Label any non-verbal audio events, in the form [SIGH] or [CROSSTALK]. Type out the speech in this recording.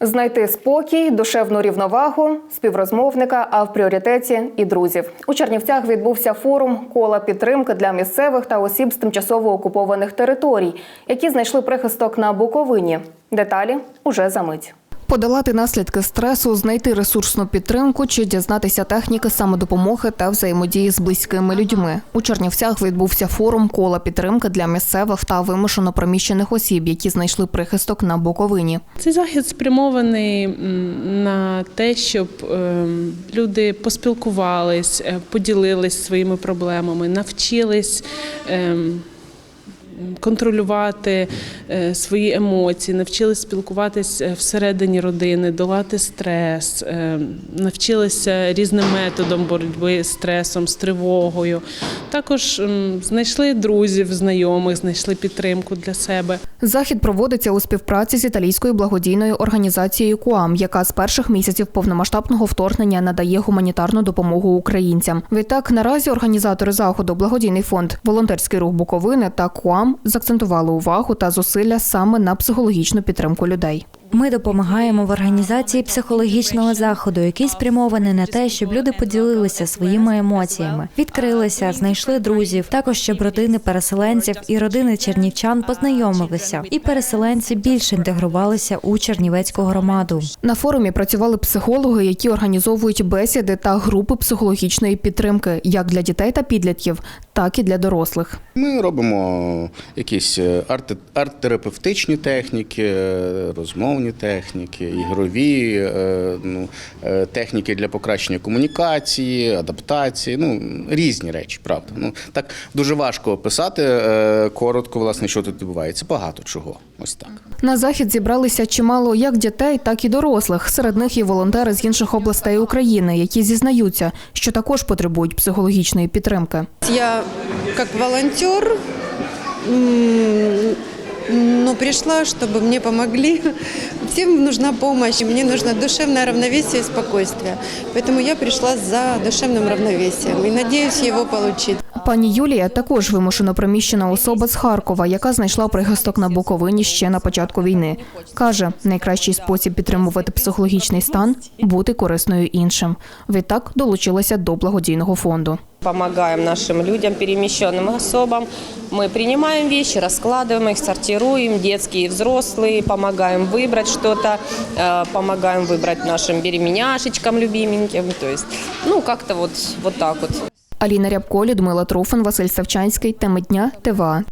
Знайти спокій, душевну рівновагу, співрозмовника, а в пріоритеті і друзів. У Чернівцях відбувся форум кола підтримки для місцевих та осіб з тимчасово окупованих територій, які знайшли прихисток на Буковині. Деталі уже за мить. Подолати наслідки стресу, знайти ресурсну підтримку чи дізнатися техніки самодопомоги та взаємодії з близькими людьми. У Чернівцях відбувся форум кола підтримки для місцевих та вимушено приміщених осіб, які знайшли прихисток на Буковині. Цей захід спрямований на те, щоб ем, люди поспілкувались, е, поділились своїми проблемами, навчились. Контролювати е, свої емоції, навчились спілкуватись е, всередині родини, долати стрес, е, навчилися різним методом боротьби з стресом, з тривогою. Також знайшли друзів, знайомих, знайшли підтримку для себе. Захід проводиться у співпраці з італійською благодійною організацією КУАМ, яка з перших місяців повномасштабного вторгнення надає гуманітарну допомогу українцям. Відтак, наразі організатори заходу, благодійний фонд Волонтерський рух Буковини та КУАМ закцентували увагу та зусилля саме на психологічну підтримку людей. Ми допомагаємо в організації психологічного заходу, який спрямований на те, щоб люди поділилися своїми емоціями, відкрилися, знайшли друзів. Також щоб родини переселенців і родини чернівчан познайомилися, і переселенці більше інтегрувалися у чернівецьку громаду. На форумі працювали психологи, які організовують бесіди та групи психологічної підтримки як для дітей та підлітків, так і для дорослих. Ми робимо якісь е, арт- арт-терапевтичні техніки, е, розмовні техніки, ігрові е, ну, е, техніки для покращення комунікації, адаптації. Ну різні речі, правда. Ну так дуже важко описати е, коротко, власне, що тут відбувається. Багато чого. Ось так. На захід зібралися чимало як дітей, так і дорослих. Серед них є волонтери з інших областей України, які зізнаються, що також потребують психологічної підтримки. Я как волонтер, м, ну, пришла, чтобы мне помогли. [LAUGHS] Всем нужна помощь, мне нужно душевное равновесие и спокойствие. Поэтому я пришла за душевным равновесием и надеюсь его получить. Пані Юлія також вимушено приміщена особа з Харкова, яка знайшла прихисток на Буковині ще на початку війни. Каже, найкращий спосіб підтримувати психологічний стан бути корисною іншим. Відтак долучилася до благодійного фонду. Помогаем нашим людям, перемещенным особам. Мы принимаем вещи, раскладываем их, сортируем, детские и взрослые, помогаем выбрать что-то, э, помогаем выбрать нашим беременяшечкам любименьким. То есть, ну, как-то вот, вот так вот. Аліна Рябко, Людмила Труфан, Василь Савчанський. Теми дня ТВА.